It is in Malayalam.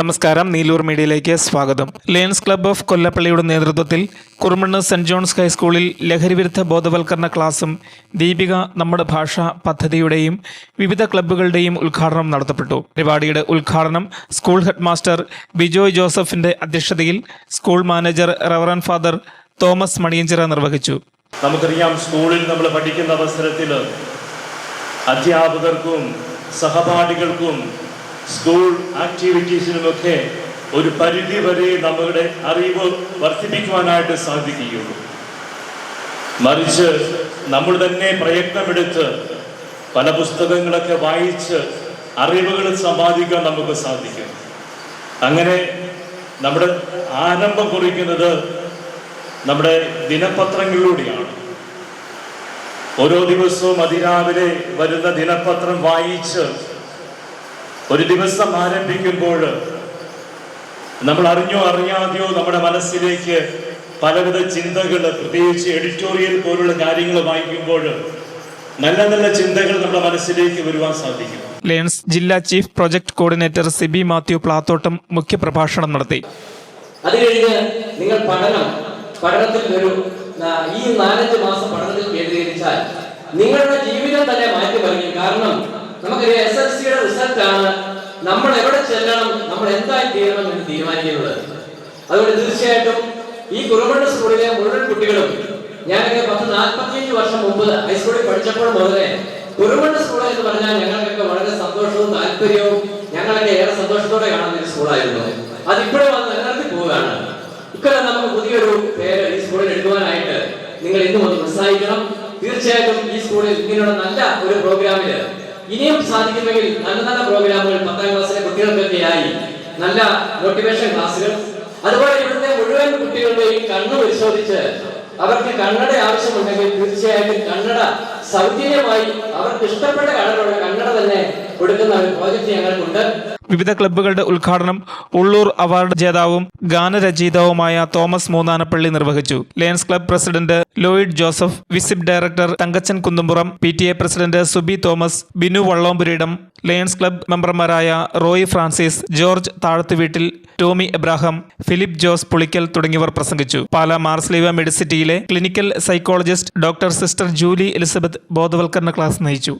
നമസ്കാരം നീലൂർ മീഡിയയിലേക്ക് സ്വാഗതം. ലയൺസ് ക്ലബ്ബ് ഓഫ് കൊല്ലപ്പള്ളിയുടെ നേതൃത്വത്തിൽ കുറുമണ്ണ് സെന്റ് ജോൺസ് ഹൈസ്കൂളിൽ ലഹരിവിരുദ്ധ ബോധവൽക്കരണ ക്ലാസും ദീപിക നമ്മുടെ ഭാഷ പദ്ധതിയുടെയും വിവിധ ക്ലബ്ബുകളുടെയും ഉദ്ഘാടനം നടത്തപ്പെട്ടു. പരിപാടിയുടെ ഉദ്ഘാടനം സ്കൂൾ ഹെഡ് മാസ്റ്റർ ബിജോയ് ജോസഫിന്റെ അധ്യക്ഷതയിൽ school manager reverend father Thomas Maniyanchira നിർവഹിച്ചു. നമുക്കറിയാം സ്കൂളിൽ നമ്മൾ പഠിക്കുന്ന അവസരത്തിൽ അധ്യാപകർക്കും സഹപാഠികൾക്കും സ്കൂൾ ആക്ടിവിറ്റീസിനുമൊക്കെ ഒരു പരിധി വരെ നമ്മുടെ അറിവ് വർദ്ധിപ്പിക്കുവാനായിട്ട് സാധിക്കുകയുള്ളൂ. മറിച്ച് നമ്മൾ തന്നെ പ്രയത്നമെടുത്ത് പല പുസ്തകങ്ങളൊക്കെ വായിച്ച് അറിവുകൾ സമ്പാദിക്കാൻ നമുക്ക് സാധിക്കും. അങ്ങനെ നമ്മുടെ ആരംഭം കുറിക്കുന്നത് നമ്മുടെ ദിനപത്രങ്ങളിലൂടെയാണ്. ഓരോ ദിവസവും അതിരാവിലെ വരുന്ന ദിനപത്രം വായിച്ച് ഒരു ദിവസം ആരംഭിക്കുമ്പോൾ നമ്മൾ അറിഞ്ഞോ അറിയാതെയോ നമ്മുടെ മനസ്സിലേക്ക് പലവിധ ചിന്തകൾ പ്രത്യേകിച്ച് എഡിറ്റോറിയൽ പോലുള്ള കാര്യങ്ങൾ വായിക്കുമ്പോൾ നല്ല നല്ല ചിന്തകൾ നമ്മുടെ മനസ്സിലേക്ക് വരുവാൻ സാധിക്കും. ലയൺസ് ജില്ലാ chief project coordinator Siby Mathew Plathottam മുഖ്യപ്രഭാഷണം നടത്തി. അത് കഴിഞ്ഞ് നിങ്ങൾ പഠനം പഠനത്തിൽ ഒരു ഈ നാലഞ്ച് മാസം പഠനത്തിൽ കേന്ദ്രീകരിച്ചാൽ നിങ്ങളുടെ ജീവിതം തന്നെ മാറ്റി മാറ്റിമറിക്കും. കാരണം നമുക്കറിയാം എസ് എൽ സിയുടെ റിസൾട്ട് ആണ് നമ്മൾ എവിടെ ചെല്ലണം നമ്മൾ എന്തായി തീരണം എന്ന് തീരുമാനിക്കുന്നത്. അതുകൊണ്ട് തീർച്ചയായിട്ടും ഈ കുറുമണ്ണ സ്കൂളിലെ മുഴുവൻ കുട്ടികളും ഞാനൊക്കെ പത്ത് നാൽപ്പത്തിയഞ്ച് വർഷം മുമ്പ് ഹൈസ്കൂളിൽ പഠിച്ചപ്പോൾ മുതലേ കുറുമണ്ണ സ്കൂൾ എന്ന് പറഞ്ഞാൽ ഞങ്ങൾക്കൊക്കെ വളരെ സന്തോഷവും താല്പര്യവും ഞങ്ങളൊക്കെ ഏറെ സന്തോഷത്തോടെ കാണുന്ന ഒരു സ്കൂളായിരുന്നു അതിപ്പോഴും അത് നിലനിർത്തി പോവുകയാണ്. ഇക്കൊല്ലം നമുക്ക് പുതിയൊരു പേര് ഈ സ്കൂളിൽ എടുക്കുവാനായിട്ട് നിങ്ങൾ ഇന്നും ഒന്ന് ഉത്സാഹിക്കണം. തീർച്ചയായിട്ടും ഈ സ്കൂളിൽ ഇങ്ങനെയുള്ള നല്ല ഒരു പ്രോഗ്രാമിൽ ഇനിയും സാധിക്കുമെങ്കിൽ നല്ല നല്ല പ്രോഗ്രാമുകൾ പത്താം ക്ലാസ്സിലെ കുട്ടികൾക്കൊക്കെ ആയി നല്ല മോട്ടിവേഷൻ ക്ലാസ്സുകൾ അതുപോലെ ഇവിടുത്തെ മുഴുവൻ കുട്ടികളുടെയും കണ്ണ് പരിശോധിച്ച് അവർക്ക് കണ്ണട ആവശ്യമുണ്ടെങ്കിൽ തീർച്ചയായിട്ടും കണ്ണട സൗജന്യമായി അവർക്ക് ഇഷ്ടപ്പെട്ട കളറുള്ള കണ്ണട തന്നെ കൊടുക്കുന്ന ഒരു പ്രോജക്റ്റ് ഞങ്ങൾക്കുണ്ട്. വിവിധ ക്ലബ്ബുകളുടെ ഉദ്ഘാടനം ഉള്ളൂർ അവാർഡ് ജേതാവും ഗാനരചയിതാവുമായ തോമസ് മൂന്നാനപ്പള്ളി നിർവഹിച്ചു. Lions club president Lloyd Joseph വിസിബ് director Thankachan Kunnumpuram P T A president Subi Thomas Binu Vallompuriyidam Lions club മെമ്പർമാരായ Roy Francis George Thazhathuveettil Tomy Abraham Philip Jose Pulickal തുടങ്ങിയവർ പ്രസംഗിച്ചു. Pala Marsleeva മെഡിസിറ്റിയിലെ clinical psychologist doctor sister Julie Elizabeth ബോധവൽക്കരണ ക്ലാസ് നയിച്ചു.